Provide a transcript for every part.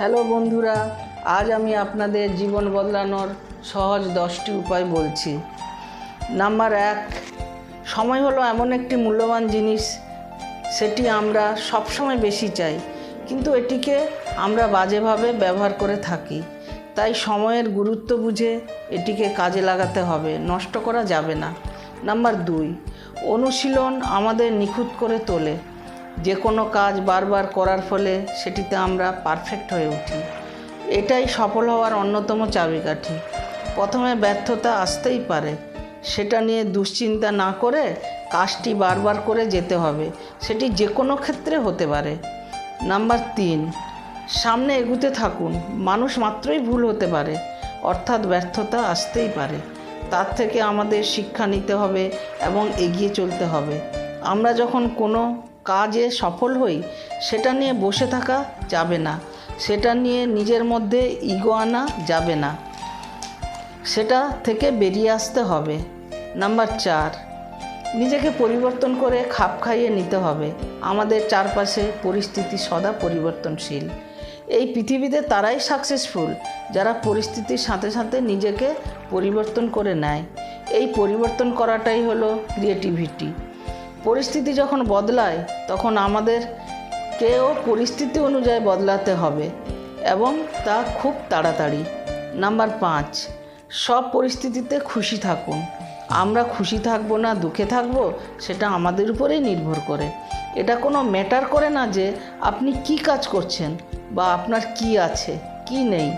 Hello বন্ধুরা, আজ আমি আপনাদের জীবন বদলানোর সহজ দশটি উপায় বলছি। নাম্বার এক, সময় হলো এমন একটি মূল্যবান জিনিস, সেটি আমরা সবসময় বেশি চাই, কিন্তু এটিকে আমরা বাজেভাবে ব্যবহার করে থাকি। তাই সময়ের গুরুত্ব বুঝে এটিকে কাজে লাগাতে হবে, নষ্ট করা যাবে না। নাম্বার দুই, অনুশীলন আমাদের নিখুঁত করে তোলে। যে কোনো কাজ বারবার করার ফলে সেটিতে আমরা পারফেক্ট হয়ে উঠি। এটাই সফল হওয়ার অন্যতম চাবিকাঠি। প্রথমে ব্যর্থতা আসতেই পারে। সেটা নিয়ে দুশ্চিন্তা না করে কাজটি বারবার করে যেতে হবে। সেটি যে কোনো ক্ষেত্রে হতে পারে। নাম্বার তিন, সামনে এগুতে থাকুন। মানুষ মাত্রই ভুল হতে পারে, অর্থাৎ ব্যর্থতা আসতেই পারে। তার থেকে আমাদের শিক্ষা নিতে হবে এবং এগিয়ে চলতে হবে। আমরা যখন কোনো কাজে সফল হই, সেটা নিয়ে বসে থাকা যাবে না। সেটা নিয়ে নিজের মধ্যে ইগো আনা যাবে না। সেটা থেকে বেরিয়ে আসতে হবে। নাম্বার চার, নিজেকে পরিবর্তন করে খাপ খাইয়ে নিতে হবে। আমাদের চারপাশে পরিস্থিতি সদা পরিবর্তনশীল। এই পৃথিবীতে তারাই সাকসেসফুল যারা পরিস্থিতির সাথে সাথে নিজেকে পরিবর্তন করে নেয়। এই পরিবর্তন করাটাই হলো ক্রিয়েটিভিটি পরিস্থিতি যখন বদলায়, তখন আমাদের কেও পরিস্থিতি অনুযায়ী বদলাতে হবে এবং তা খুব তাড়াতাড়ি। নাম্বার পাঁচ, সব পরিস্থিতিতে খুশি থাকুন। আমরা খুশি থাকব না, দুঃখে থাকব, সেটা আমাদের উপরেই নির্ভর করে। এটা কোনো ম্যাটার করে না যে আপনি কি কাজ করছেন বা আপনার কি আছে, কি নেই।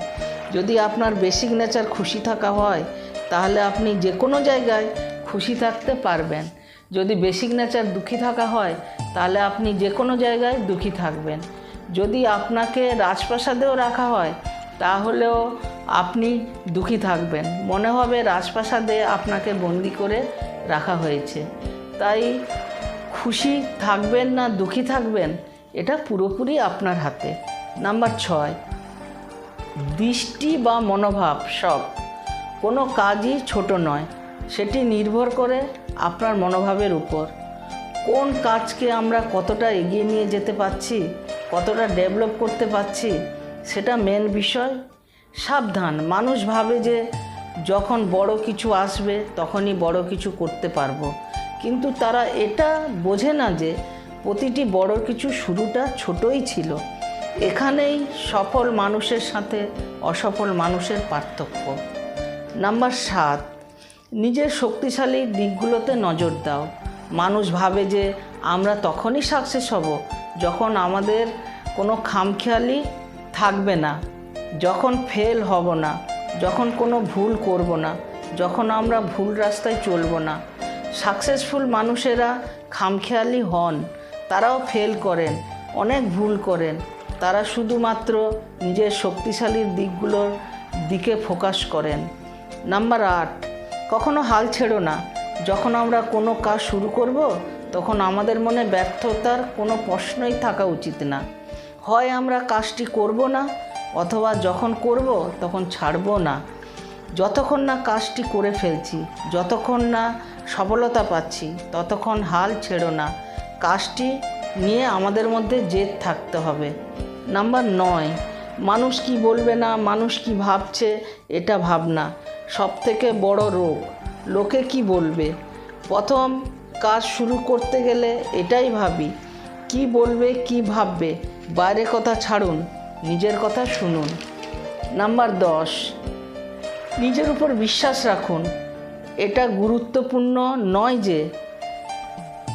যদি আপনার বেসিক নেচার খুশি থাকা হয়, তাহলে আপনি যে কোনো জায়গায় খুশি থাকতে পারবেন। যদি বেসিক নেচার দুঃখী থাকা হয়, তাহলে আপনি যে কোনো জায়গায় দুঃখী থাকবেন। যদি আপনাকে রাজপ্রাসাদেও রাখা হয়, তাহলেও আপনি দুঃখী থাকবেন। মনে হবে রাজপ্রাসাদে আপনাকে বন্দি করে রাখা হয়েছে। তাই খুশি থাকবেন না দুঃখী থাকবেন, এটা পুরোপুরি আপনার হাতে। নাম্বার ছয়, দৃষ্টি বা মনোভাব সব। কোনো কাজই ছোট নয়। সেটি নির্ভর করে আপনার মনোভাবের উপর। কোন কাজকে আমরা কতটা এগিয়ে নিয়ে যেতে পারছি, কতটা ডেভেলপ করতে পারছি, সেটা মেন বিষয়। সাবধান, মানুষ ভাবে যে যখন বড় কিছু আসবে, তখনই বড় কিছু করতে পারব। কিন্তু তারা এটা বোঝে না যে প্রতিটি বড় কিছু শুরুটা ছোটই ছিল। এখানেই সফল মানুষের সাথে অসফল মানুষের পার্থক্য। নাম্বার সাত নিজের শক্তিশালী দিকগুলোতে নজর দাও। মানুষ ভাবে যে আমরা তখনই সাকসেস হব যখন আমাদের কোনো খামখেয়ালি থাকবে না, যখন ফেল হব না, যখন কোনো ভুল করব না, যখন আমরা ভুল রাস্তায় চলব না। সাকসেসফুল মানুষেরা খামখেয়ালি হন, তারাও ফেল করেন, অনেক ভুল করেন। তারা শুধুমাত্র নিজের শক্তিশালী দিকগুলোর দিকে ফোকাস করেন। নাম্বার আট কখনো হাল ছেড়ো না। যখন আমরা কোনো কাজ শুরু করব, তখন আমাদের মনে ব্যর্থতার কোনো প্রশ্নই থাকা উচিত না। হয় আমরা কাজটি করব না, অথবা যখন করব, তখন ছাড়বো না। যতক্ষণ না কাজটি করে ফেলছি, যতক্ষণ না সফলতা পাচ্ছি, ততক্ষণ হাল ছেড়ো না। কাজটি নিয়ে আমাদের মধ্যে জেদ থাকতে হবে। নাম্বার নয়, মানুষ কি বলবে না, মানুষ কি ভাবছে, এটা ভাবনা। সব থেকে বড় রোগ। লোকে কি বলবে? প্রথম কাজ শুরু করতে গেলে এটাই ভাবি, কি বলবে, কি ভাববে? বাইরে কথা ছাড়ুন, নিজের কথা শুনুন। নাম্বার দশ, নিজের উপর বিশ্বাস রাখুন। এটা গুরুত্বপূর্ণ নয় যে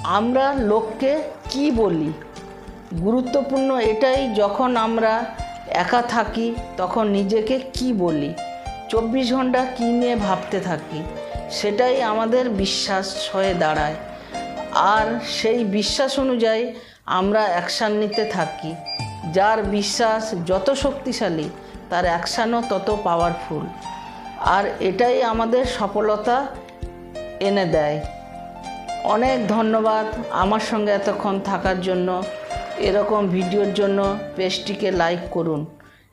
আমরা লোককে কি বলি। গুরুত্বপূর্ণ এটাই যখন আমরা একা থাকি, তখন নিজেকে কি বলি। চব্বিশ ঘণ্টা কী নিয়ে ভাবতে থাকি, সেটাই আমাদের বিশ্বাস হয়ে দাঁড়ায়। আর সেই বিশ্বাস অনুযায়ী আমরা অ্যাকশান নিতে থাকি। যার বিশ্বাস যত শক্তিশালী, তার অ্যাকশানও তত পাওয়ারফুল আর এটাই আমাদের সফলতা এনে দেয়। অনেক ধন্যবাদ আমার সঙ্গে এতক্ষণ থাকার জন্য। এরকম ভিডিওর জন্য পেজটিকে লাইক করুন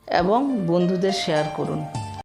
এবং বন্ধুদের শেয়ার করুন।